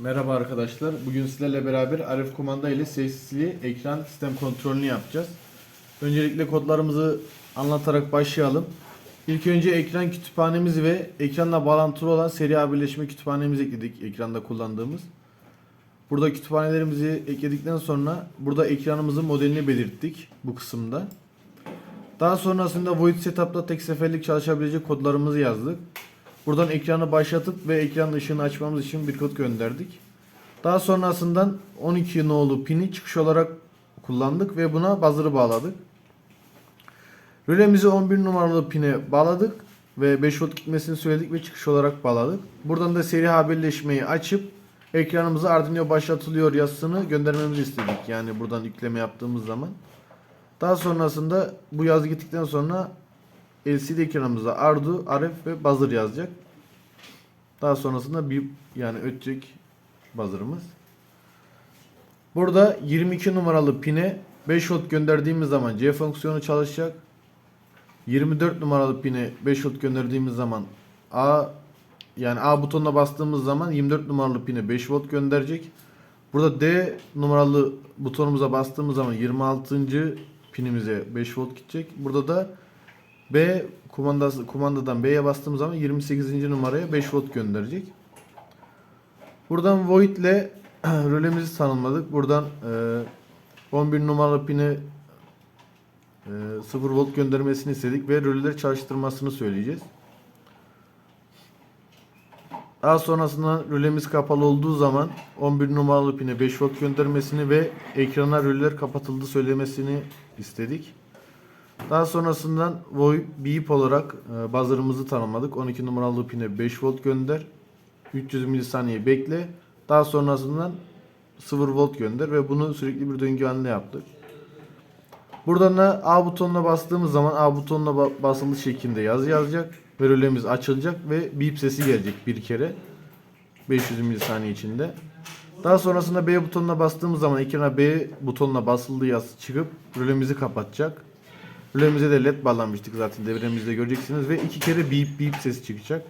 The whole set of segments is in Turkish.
Merhaba arkadaşlar. Bugün sizlerle beraber Arif kumanda ile sesli ekran sistem kontrolünü yapacağız. Öncelikle kodlarımızı anlatarak başlayalım. İlk önce ekran kütüphanemizi ve ekranla bağlantılı olan seri ağ birleşme kütüphanemizi ekledik ekranda kullandığımız. Burada kütüphanelerimizi ekledikten sonra burada ekranımızın modelini belirttik bu kısımda. Daha sonrasında Void Setup'ta tek seferlik çalışabilecek kodlarımızı yazdık. Buradan ekranı başlatıp ve ekran ışığını açmamız için bir kod gönderdik. Daha sonrasından 12 nolu pini çıkış olarak kullandık ve buna buzzer'ı bağladık. Rölemizi 11 numaralı pine bağladık ve 5 volt gitmesini söyledik ve çıkış olarak bağladık. Buradan da seri haberleşmeyi açıp ekranımıza Arduino başlatılıyor yazısını göndermemizi istedik. Yani buradan yükleme yaptığımız zaman. Daha sonrasında bu yazı gittikten sonra LCD ekranımıza Ardu, Arif ve buzzer yazacak. Daha sonrasında bir yani ötecek buzzer'ımız. Burada 22 numaralı pine 5 volt gönderdiğimiz zaman C fonksiyonu çalışacak. 24 numaralı pine 5 volt gönderdiğimiz zaman A yani A butonuna bastığımız zaman 24 numaralı pine 5 volt gönderecek. Burada D numaralı butonumuza bastığımız zaman 26. pinimize 5 volt gidecek. Burada da B kumandası kumandadan B'ye bastığımız zaman 28. numaraya 5 volt gönderecek. Buradan void ile rölemizi tanımladık. Buradan e, 11 numaralı pine e, 0 volt göndermesini istedik ve röleleri çalıştırmasını söyleyeceğiz. Daha sonrasında rölemiz kapalı olduğu zaman 11 numaralı pine 5 volt göndermesini ve ekrana röleler kapatıldı söylemesini istedik. Daha sonrasından void beep olarak e, buzzer'ımızı tanımladık. 12 numaralı pine 5 volt gönder. 300 milisaniye bekle. Daha sonrasından 0 volt gönder ve bunu sürekli bir döngü halinde yaptık. Buradan da A butonuna bastığımız zaman A butonuna ba- basılı şeklinde yazı yazacak ve rölemiz açılacak ve beep sesi gelecek bir kere 500 milisaniye içinde. Daha sonrasında B butonuna bastığımız zaman ekrana B butonuna basıldığı yazı çıkıp rölemizi kapatacak. Rölemize de led bağlanmıştık zaten devremizde göreceksiniz ve iki kere beep beep sesi çıkacak.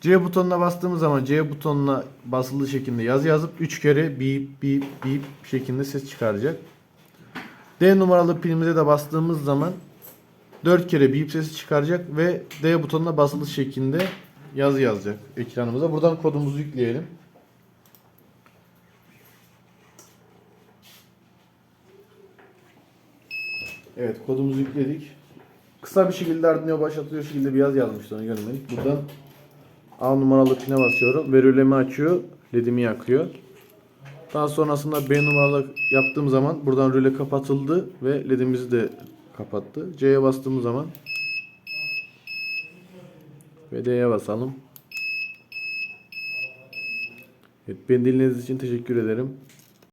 C butonuna bastığımız zaman C butonuna basılı şekilde yazı yazıp 3 kere beep beep beep şeklinde ses çıkaracak. D numaralı pilimize de bastığımız zaman 4 kere beep sesi çıkaracak ve D butonuna basılı şekilde yazı yazacak ekranımıza. Buradan kodumuzu yükleyelim. Evet kodumuzu yükledik. Kısa bir şekilde Arduino başlatıyor şekilde bir yaz yazmıştı onu görmedik. Buradan A numaralı pine basıyorum. Ve rölemi açıyor. LED'imi yakıyor. Daha sonrasında B numaralı yaptığım zaman buradan röle kapatıldı ve LED'imizi de kapattı. C'ye bastığımız zaman ve D'ye basalım. Evet, beni dinlediğiniz için teşekkür ederim.